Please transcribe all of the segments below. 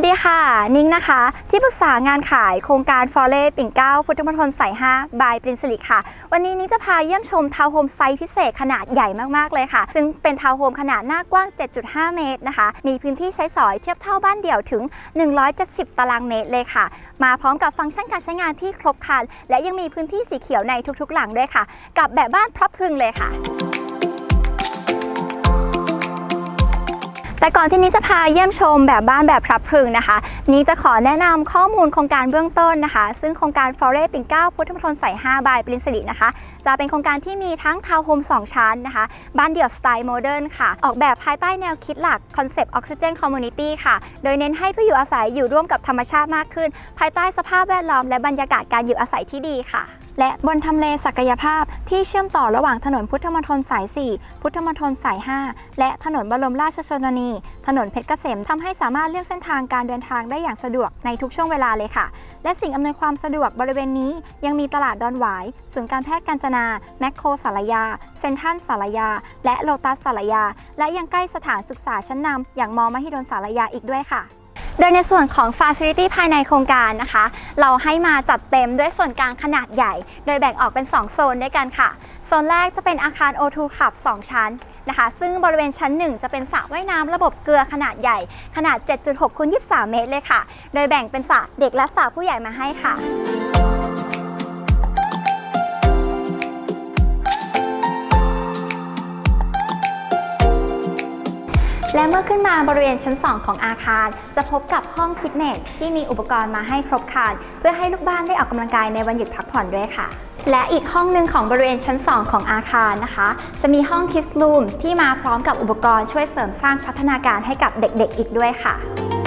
วัสดีค่ะ นิ้งนะคะ ที่ปรึกษางานขายโครงการฟอเล่ปิ่นเก้าพุทธมณฑลสาย5บายปรินสิริค่ะ วันนี้นิ้งจะพาเยี่ยมชมทาวน์โฮมไซส์พิเศษขนาดใหญ่มาก ๆ เลยค่ะ ซึ่งเป็นทาวน์โฮมขนาดหน้ากว้าง 7.5 เมตรนะคะ มีพื้นที่ใช้สอยเทียบเท่าบ้านเดี่ยวถึง 170 ตารางเมตรเลยค่ะ มาพร้อมกับฟังก์ชันการใช้งานที่ครบครันและยังมีพื้นที่สีเขียวในทุกๆ หลังด้วยค่ะ กับแบบบ้านพลับพึงเลยค่ะ แต่ก่อนที่นี้จะพาเยี่ยมชมแบบบ้านแบบพลับพรึงนะคะนี้จะขอแนะนำข้อมูลโครงการเบื้องต้นนะคะ ซึ่งโครงการ f o r e ปิ่นเก้าพุทธมณฑลสาย5บายปรินสิรินะคะ จะเป็นโครงการที่มีทั้งทาวน์โฮม2 ชั้นนะคะ บ้านเดี่ยวสไตล์โมเดิร์นค่ะ ออกแบบภายใต้แนวคิดหลักคอนเซปต์ออกซิเจนคอมมูนิตี้ค่ะ โดยเน้นให้ผู้อยู่อาศัยอยู่ร่วมกับธรรมชาติมากขึ้น ภายใต้สภาพแวดล้อมและบรรยากาศการอยู่อาศัยที่ดีค่ะ และบนทำเลศักยภาพที่เชื่อมต่อระหว่างถนนพุทธมณฑลสาย 4 พุทธมณฑลสาย 5 และถนนบรมราชชนนี ถนนเพชรเกษมทำให้สามารถเลือกเส้นทางการเดินทางได้อย่างสะดวกในทุกช่วงเวลาเลยค่ะ และสิ่งอำนวยความสะดวกบริเวณนี้ ยังมีตลาดดอนหวาย ศูนย์การแพทย์กาญจนา แมคโครสารยา เซนทันสารยา และโลตัสสารยา และยังใกล้สถานศึกษาชั้นนำอย่างมอมหิดลสารยาอีกด้วยค่ะ โดยในส่วนของ Facility ภายในโครงการนะคะ เราให้มาจัดเต็มด้วยส่วนกลางขนาดใหญ่ โดยแบ่งออกเป็น 2 โซนด้วยกันค่ะ โซนแรกจะเป็นอาคาร O2 Club 2 ชั้นนะคะ ซึ่งบริเวณชั้น 1 จะเป็นสระว่ายน้ำระบบเกลือขนาดใหญ่ ขนาด 7.6คูณ23 เมตรเลยค่ะ โดยแบ่งเป็นสระเด็กและสระผู้ใหญ่มาให้ค่ะ และเมื่อขึ้นมาบริเวณชั้น 2 ของอาคาร จะพบกับห้องฟิตเนสที่มีอุปกรณ์มาให้ครบครัน เพื่อให้ลูกบ้านได้ออกกำลังกายในวันหยุดพักผ่อนด้วยค่ะ และอีกห้องหนึ่งของบริเวณชั้น 2 ของอาคารนะคะ จะมีห้องคิสลูมที่มาพร้อมกับอุปกรณ์ช่วยเสริมสร้างพัฒนาการให้กับเด็กๆ อีกด้วยค่ะ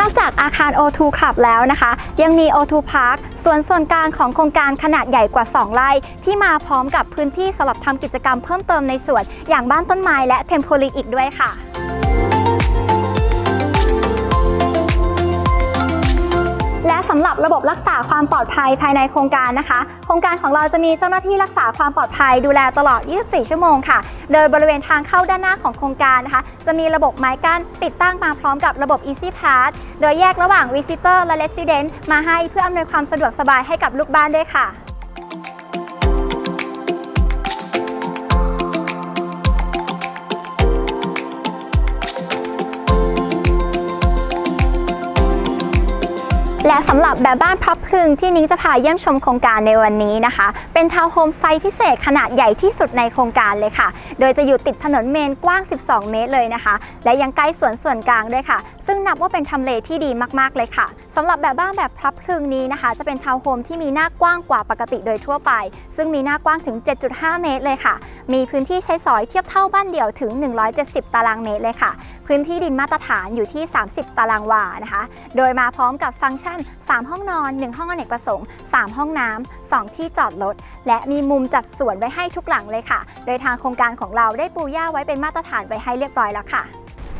นอกจากอาคาร O2 Club แล้วนะคะ ยังมี O2 Park ส่วนส่วนกลางของโครงการขนาดใหญ่กว่า 2 ไร่ ที่มาพร้อมกับพื้นที่สำหรับทำกิจกรรมเพิ่มเติมในสวน อย่างบ้านต้นไม้และเทมโพลินอีกด้วยค่ะ สำหรับระบบรักษาความปลอดภัยภายในโครงการนะคะ โครงการของเราจะมีเจ้าหน้าที่รักษาความปลอดภัยดูแลตลอด 24 ชั่วโมงค่ะ โดยบริเวณทางเข้าด้านหน้าของโครงการนะคะ จะมีระบบไม้กั้นติดตั้งมาพร้อมกับระบบ Easy Pass โดยแยกระหว่าง Visitor และ Resident มาให้เพื่ออำนวยความสะดวกสบายให้กับลูกบ้านด้วยค่ะ และสำหรับแบบบ้านพับพึงที่นิ้งจะพาเยี่ยมชมโครงการในวันนี้นะคะ เป็นทาวน์โฮมไซต์พิเศษขนาดใหญ่ที่สุดในโครงการเลยค่ะ โดยจะอยู่ติดถนนเมนกว้าง 12 เมตรเลยนะคะ และยังใกล้สวนส่วนกลางด้วยค่ะ ซึ่งนับว่าเป็นทำเลที่ดีมากๆเลยค่ะสำหรับแบบบ้านแบบพับพลึงนี้นะคะ จะเป็นทาวน์โฮมที่มีหน้ากว้างกว่าปกติโดยทั่วไป ซึ่งมีหน้ากว้างถึง 7.5 เมตรเลยค่ะ มีพื้นที่ใช้สอยเทียบเท่าบ้านเดี่ยวถึง 170 ตารางเมตรเลยค่ะ พื้นที่ดินมาตรฐานอยู่ที่ 30 ตารางวานะคะ โดยมาพร้อมกับฟังก์ชัน 3 ห้องนอน 1 ห้องอเนกประสงค์ 3 ห้องน้ำ2 ที่จอดรถและมีมุมจัดสวนไว้ให้ทุกหลังเลยค่ะ โดยทางโครงการของเราได้ปูหญ้าไว้เป็นมาตรฐานไว้ให้เรียบร้อยแล้วค่ะ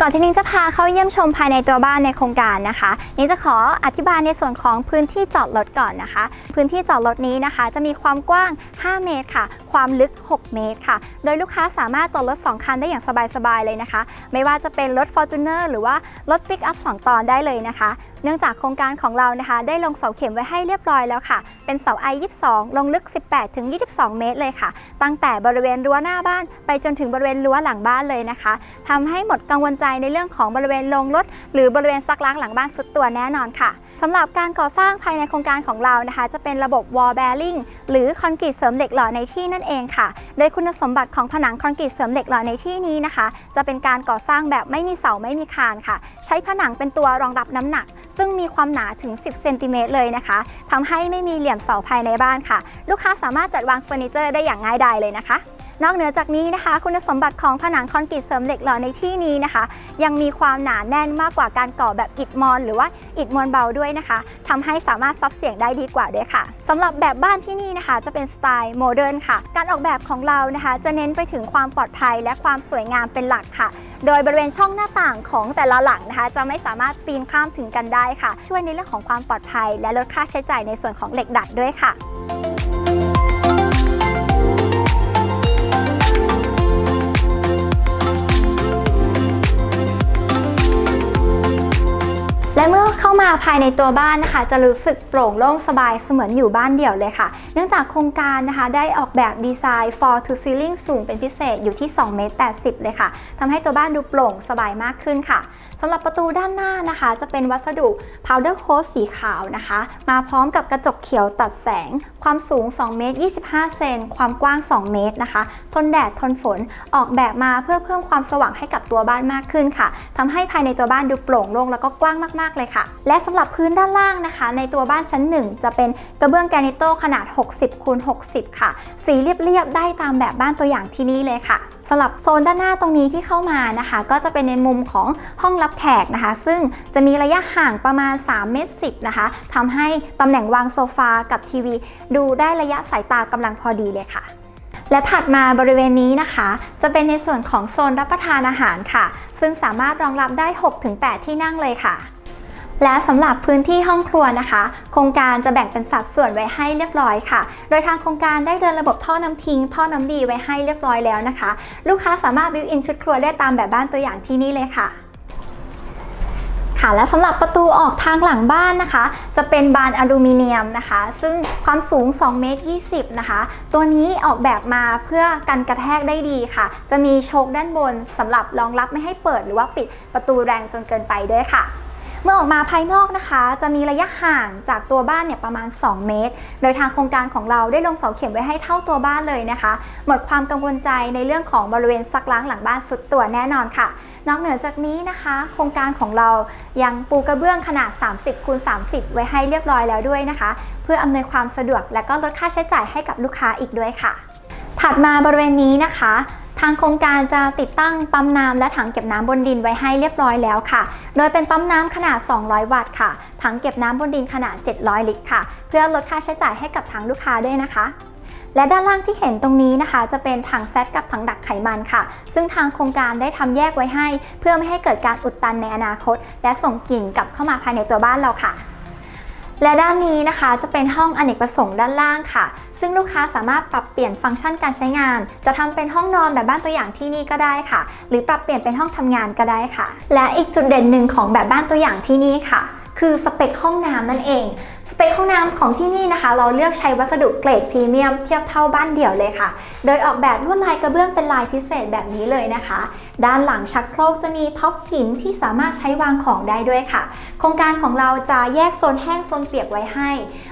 ก่อนที่นิ้งจะพาเข้าเยี่ยมชมภายในตัวบ้านในโครงการนะคะนิ้งจะขออธิบายในส่วนของพื้นที่จอดรถก่อนนะคะ พื้นที่จอดรถนี้นะคะ จะมีความกว้าง 5 เมตรค่ะ ความลึก 6 เมตรค่ะ โดยลูกค้าสามารถจอดรถ 2 คันได้อย่างสบายๆเลยนะคะ ไม่ว่าจะเป็นรถ Fortuner หรือว่ารถ Pick Up 2ตอนได้เลยนะคะ เนื่องจากโครงการของเรานะคะ ได้ลงเสาเข็มไว้ให้เรียบร้อยแล้วค่ะ เป็นเสา I22 ลงลึก 18-22 เมตรเลยค่ะ ตั้งแต่บริเวณรั้วหน้าบ้าน ไปจนถึงบริเวณรั้วหลังบ้านเลยนะคะทำให้หมดกังวลใจในเรื่องของบริเวณโรงรถ หรือบริเวณซักล้างหลังบ้านสุดตัวแน่นอนค่ะสำหรับการก่อสร้างภายในโครงการของเรานะคะ จะเป็นระบบ wall bearing หรือคอนกรีตเสริมเหล็กหล่อในที่นั่นเองค่ะ โดยคุณสมบัติของผนังคอนกรีตเสริมเหล็กหล่อในที่นี้นะคะ จะเป็นการก่อสร้างแบบไม่มีเสาไม่มีคานค่ะ ใช้ผนังเป็นตัวรองรับน้ำหนัก ซึ่งมีความหนาถึง 10 เซนติเมตรเลยนะคะทำให้ไม่มีเหลี่ยมเสาภายในบ้านค่ะ ลูกค้าสามารถจัดวางเฟอร์นิเจอร์ได้อย่างง่ายดายเลยนะคะ นอกเหนือจากนี้นะคะ คุณสมบัติของผนังคอนกรีตเสริมเหล็กหล่อในที่นี้นะคะ ยังมีความหนาแน่นมากกว่าการก่อแบบอิฐมอน หรือว่าอิฐมวลเบาด้วยนะคะทำให้สามารถซับเสียงได้ดีกว่าด้วยค่ะสำหรับแบบบ้านที่นี่นะคะ จะเป็นสไตล์โมเดิร์นค่ะ การออกแบบของเรานะคะ จะเน้นไปถึงความปลอดภัยและความสวยงามเป็นหลักค่ะ โดยบริเวณช่องหน้าต่างของแต่ละหลังนะคะ จะไม่สามารถปีนข้ามถึงกันได้ค่ะ ช่วยในเรื่องของความปลอดภัย และลดค่าใช้จ่ายในส่วนของเหล็กดัดด้วยค่ะ และเมื่อเข้ามาภายในตัวบ้านนะคะ จะรู้สึกโปร่งโล่งสบายเสมือนอยู่บ้านเดี่ยวเลยค่ะ เนื่องจากโครงการนะคะได้ออกแบบดีไซน์ for to ceiling สูงเป็นพิเศษอยู่ที่2เมตร80 เลยค่ะทำให้ตัวบ้านดูโปร่งสบายมากขึ้นค่ะสำหรับประตูด้านหน้านะคะ จะเป็นวัสดุ powder coat สีขาวนะคะ มาพร้อมกับกระจกเขียวตัดแสง ความสูง2เมตร25 เซน ความกว้าง 2 เมตรนะคะ ทนแดดทนฝนออกแบบมาเพื่อเพิ่มความสว่างให้กับตัวบ้านมากขึ้นค่ะทำให้ภายในตัวบ้านดูโปร่งโล่งแล้วก็กว้างมากๆเลยค่ะ และสำหรับพื้นด้านล่างนะคะ ในตัวบ้านชั้น 1 จะเป็นกระเบื้องแกรนิโตขนาด 60คูณ60 ค่ะ สีเรียบๆได้ตามแบบบ้านตัวอย่างที่นี่เลยค่ะสำหรับโซนด้านหน้าตรงนี้ที่เข้ามานะคะ ก็จะเป็นในมุมของห้องรับแขกนะคะ ซึ่งจะมีระยะห่างประมาณ3เมตร10นะคะทำให้ตำแหน่งวางโซฟากับทีวี ดูได้ระยะสายตากำลังพอดีเลยค่ะ และถัดมาบริเวณนี้นะคะ จะเป็นในส่วนของโซนรับประทานอาหารค่ะ ซึ่งสามารถรองรับได้ 6-8 ที่นั่งเลยค่ะ และสำหรับพื้นที่ห้องครัวนะคะ โครงการจะแบ่งเป็นสัดส่วนไว้ให้เรียบร้อยค่ะ โดยทางโครงการได้เดินระบบท่อน้ำทิ้ง ท่อน้ำดีไว้ให้เรียบร้อยแล้วนะคะ ลูกค้าสามารถบิวอินชุดครัวได้ตามแบบบ้านตัวอย่างที่นี่เลยค่ะค่ะและสำหรับประตูออกทางหลังบ้านนะคะ จะเป็นบานอลูมิเนียมนะคะ ซึ่งความสูง2เมตร20 นะคะ ตัวนี้ออกแบบมาเพื่อกันกระแทกได้ดีค่ะ จะมีโชคด้านบนสำหรับรองรับไม่ให้เปิดหรือว่าปิดประตูแรงจนเกินไปด้วยค่ะ เมื่อออกมาภายนอกนะคะ จะมีระยะห่างจากตัวบ้านเนี่ยประมาณ 2 เมตร โดยทางโครงการของเราได้ลงเสาเข็มไว้ให้เท่าตัวบ้านเลยนะคะ หมดความกังวลใจในเรื่องของบริเวณซักล้างหลังบ้านสุดตัวแน่นอนค่ะ นอกเหนือจากนี้นะคะ โครงการของเรายังปูกระเบื้องขนาด 30คูณ30 ไว้ให้เรียบร้อยแล้วด้วยนะคะ เพื่ออำนวยความสะดวกและก็ลดค่าใช้จ่ายให้กับลูกค้าอีกด้วยค่ะ ถัดมาบริเวณนี้นะคะ ทางโครงการจะติดตั้งปั๊มน้ำและถังเก็บน้ำบนดินไว้ให้เรียบร้อยแล้วค่ะ โดยเป็นปั๊มน้ำขนาด 200 วัตต์ค่ะ ถังเก็บน้ำบนดินขนาด 700 ลิตรค่ะ เพื่อลดค่าใช้จ่ายให้กับทางลูกค้าด้วยนะคะและด้านล่างที่เห็นตรงนี้นะคะ จะเป็นถังแซดกับถังดักไขมันค่ะ ซึ่งทางโครงการได้ทำแยกไว้ให้ เพื่อไม่ให้เกิดการอุดตันในอนาคต และส่งกลิ่นกลับเข้ามาภายในตัวบ้านเราค่ะ และด้านนี้นะคะจะเป็นห้องอเนกประสงค์ด้านล่างค่ะ ซึ่งลูกค้าสามารถปรับเปลี่ยนฟังก์ชันการใช้งาน จะทำเป็นห้องนอนแบบบ้านตัวอย่างที่นี่ก็ได้ค่ะ หรือปรับเปลี่ยนเป็นห้องทำงานก็ได้ค่ะ และอีกจุดเด่นหนึ่งของแบบบ้านตัวอย่างที่นี่ค่ะ คือสเปคห้องน้ำนั่นเองสเปคห้องน้ำของที่นี่นะคะ เราเลือกใช้วัสดุเกรดพรีเมียมเทียบเท่าบ้านเดี่ยวเลยค่ะ โดยออกแบบลวดลายกระเบื้องเป็นลายพิเศษแบบนี้เลยนะคะ ด้านหลังชักโครกจะมีท็อปหินที่สามารถใช้วางของได้ด้วยค่ะ โครงการของเราจะแยกโซนแห้งโซนเปียกไว้ให้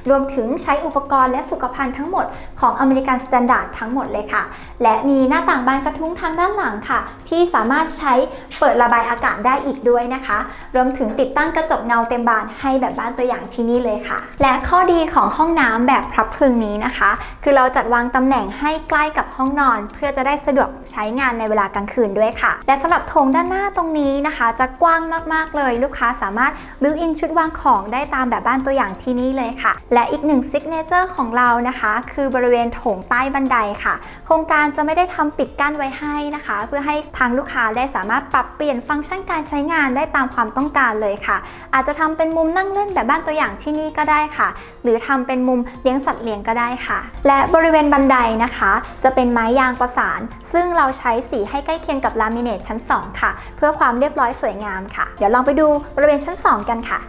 รวมถึงใช้อุปกรณ์และสุขภัณฑ์ทั้งหมดของอเมริกันสแตนดาร์ดทั้งหมดเลยค่ะ และมีหน้าต่างบานกระทุ้งทางด้านหลังค่ะ ที่สามารถใช้เปิดระบายอากาศได้อีกด้วยนะคะ รวมถึงติดตั้งกระจกเงาเต็มบานให้แบบบ้านตัวอย่างที่นี่เลยค่ะ และข้อดีของห้องน้ำแบบพับพึงนี้นะคะ คือเราจัดวางตำแหน่งให้ใกล้กับห้องนอน เพื่อจะได้สะดวกใช้งานในเวลากลางคืนด้วยค่ะและสำหรับโถงด้านหน้าตรงนี้นะคะ จะกว้างมากๆเลย ลูกค้าสามารถบิวอินชุดวางของได้ตามแบบบ้านตัวอย่างที่นี่เลยค่ะ และอีกหนึ่งซิกเนเจอร์ของเรานะคะ คือบริเวณโถงใต้บันไดค่ะ โครงการจะไม่ได้ทำปิดกั้นไว้ให้นะคะ เพื่อให้ทางลูกค้าได้สามารถปรับเปลี่ยนฟังก์ชันการใช้งานได้ตามความต้องการเลยค่ะ อาจจะทำเป็นมุมนั่งเล่นแบบบ้านตัวอย่างที่นี่ก็ได้ค่ะ หรือทำเป็นมุมเลี้ยงสัตว์เลี้ยงก็ได้ค่ะ และบริเวณบันไดนะคะ จะเป็นไม้ยางประสาน ซึ่งเราใช้สีให้ใกล้เคียงกับลามิเนตชั้น 2 ค่ะ เพื่อความเรียบร้อยสวยงามค่ะ เดี๋ยวลองไปดูบริเวณชั้น 2 กันค่ะ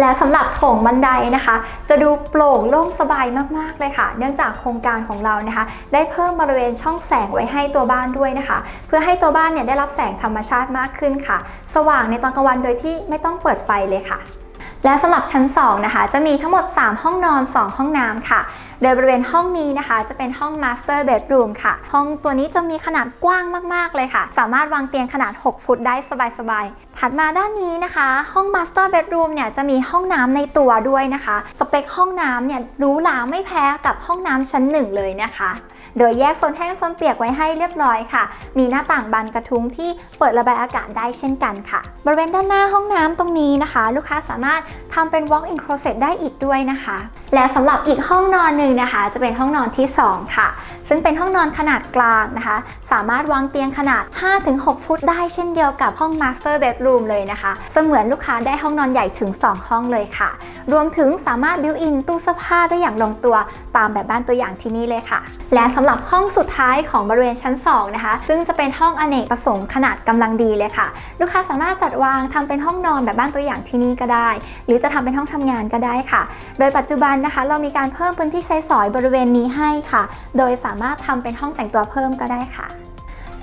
และสำหรับโถงบันไดนะคะ จะดูโปร่งโล่งสบายมากๆเลยค่ะ เนื่องจากโครงการของเรานะคะ ได้เพิ่มบริเวณช่องแสงไว้ให้ตัวบ้านด้วยนะคะ เพื่อให้ตัวบ้านเนี่ยได้รับแสงธรรมชาติมากขึ้นค่ะ สว่างในตอนกลางวันโดยที่ไม่ต้องเปิดไฟเลยค่ะ และสำหรับชั้น 2 นะคะ จะมีทั้งหมด 3 ห้องนอน 2 ห้องน้ำค่ะ โดยบริเวณห้องนี้นะคะ จะเป็นห้อง Master Bedroom ค่ะ ห้องตัวนี้จะมีขนาดกว้างมาก ๆ เลยค่ะ สามารถวางเตียงขนาด 6 ฟุตได้สบาย ๆ ถัดมาด้านนี้นะคะ ห้อง Master Bedroom เนี่ยจะมีห้องน้ำในตัวด้วยนะคะ สเปคห้องน้ำเนี่ยหรูหราไม่แพ้กับห้องน้ำชั้น 1 เลยนะคะ โดยแยกโซนแห้งโซนเปียกไว้ให้เรียบร้อยค่ะ มีหน้าต่างบานกระทุ้งที่เปิดระบายอากาศได้เช่นกันค่ะ บริเวณด้านหน้าห้องน้ำตรงนี้นะคะ ลูกค้าสามารถทำเป็น walk-in closet ได้อีกด้วยนะคะ และสำหรับอีกห้องนอนหนึ่งนะคะ จะเป็นห้องนอนที่ 2 ค่ะ ซึ่งเป็นห้องนอนขนาดกลางนะคะ สามารถวางเตียงขนาด 5-6 ฟุตได้เช่นเดียวกับห้อง master bedroom เลยนะคะ เสมือนลูกค้าได้ห้องนอนใหญ่ถึง 2 ห้องเลยค่ะ รวมถึงสามารถ built in ตู้เสื้อผ้าได้อย่างลงตัวตามแบบบ้านตัวอย่างที่นี่เลยค่ะ และสำำหรับห้องสุดท้ายของบริเวณชั้น 2 นะคะ ซึ่งจะเป็นห้องอเนกประสงค์ขนาดกำลังดีเลยค่ะ ลูกค้าสามารถจัดวางทำเป็นห้องนอนแบบบ้านตัวอย่างที่นี่ก็ได้ หรือจะทำเป็นห้องทำงานก็ได้ค่ะ โดยปัจจุบันนะคะเรามีการเพิ่มพื้นที่ใช้สอยบริเวณนี้ให้ค่ะ โดยสามารถทำเป็นห้องแต่งตัวเพิ่มก็ได้ค่ะ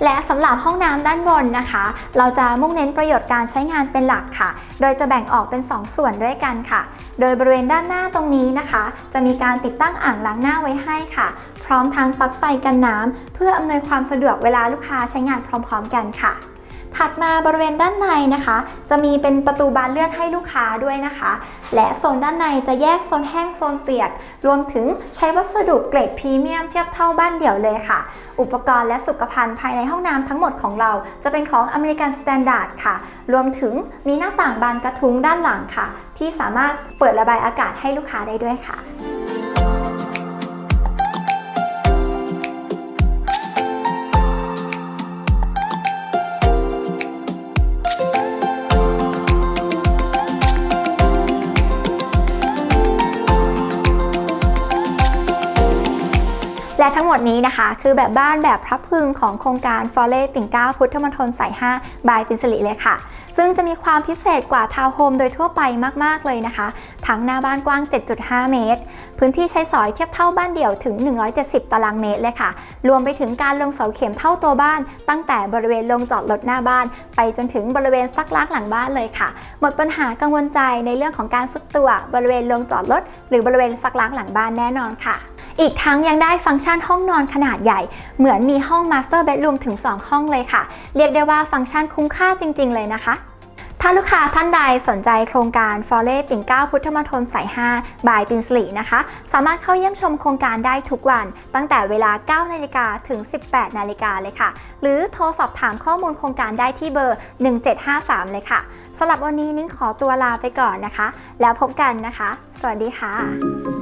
และสำหรับห้องน้ำด้านบนนะคะ เราจะมุ่งเน้นประโยชน์การใช้งานเป็นหลักค่ะ โดยจะแบ่งออกเป็น 2 ส่วนด้วยกันค่ะ โดยบริเวณด้านหน้าตรงนี้นะคะ จะมีการติดตั้งอ่างล้างหน้าไว้ให้ค่ะ พร้อมทั้งปลั๊กไฟกันน้ำเพื่ออำนวยความสะดวกเวลาลูกค้าใช้งานพร้อม ๆ กันค่ะ ถัดมาบริเวณด้านในนะคะ จะมีเป็นประตูบานเลื่อนให้ลูกค้าด้วยนะคะ และโซนด้านในจะแยกโซนแห้งโซนเปียก รวมถึงใช้วัสดุเกรดพรีเมียมเทียบเท่าบ้านเดี่ยวเลยค่ะ อุปกรณ์และสุขภัณฑ์ภายในห้องน้ำทั้งหมดของเรา จะเป็นของอเมริกันสแตนดาร์ดค่ะ รวมถึงมีหน้าต่างบานกระทุ้งด้านหลังค่ะ ที่สามารถเปิดระบายอากาศให้ลูกค้าได้ด้วยค่ะ และทั้งหมดนี้นะคะ คือแบบบ้านแบบพรับพึงของโครงการฟอเรปิ่นเก้าพุทธมณฑลสาย5บายปินสิริเลยค่ะ ซึ่งจะมีความพิเศษกว่าทาวน์โฮมโดยทั่วไปมาก ๆ เลยนะคะ ทั้งหน้าบ้านกว้าง 7.5 เมตร พื้นที่ใช้สอยเทียบเท่าบ้านเดี่ยวถึง 170 ตารางเมตรเลยค่ะ รวมไปถึงการลงเสาเข็มเท่าตัวบ้าน ตั้งแต่บริเวณลงจอดรถหน้าบ้าน ไปจนถึงบริเวณซักล้างหลังบ้านเลยค่ะ หมดปัญหากังวลใจในเรื่องของการซุดตัวบริเวณลงจอดรถหรือบริเวณซักล้างหลังบ้านแน่นอนค่ะ อีกทั้งยังได้ฟังก์ชันห้องนอนขนาดใหญ่ เหมือนมีห้องมาสเตอร์เบดรูมถึง 2 ห้องเลยค่ะ เรียกได้ว่าฟังก์ชันคุ้มค่าจริง ๆ เลยนะคะถ้าลูกค้าท่านใดสนใจโครงการฟอเรปิ่นเก้าพุทธมณฑลสาย 5 บายปินสลีนะคะ สามารถเข้าเยี่ยมชมโครงการได้ทุกวัน ตั้งแต่เวลา 9 นาฬิกาถึง 18 นาฬิกาเลยค่ะ หรือโทรสอบถามข้อมูลโครงการได้ที่เบอร์ 1753 เลยค่ะสำหรับวันนี้นิ้งขอตัวลาไปก่อนนะคะ แล้วพบกันนะคะ สวัสดีค่ะ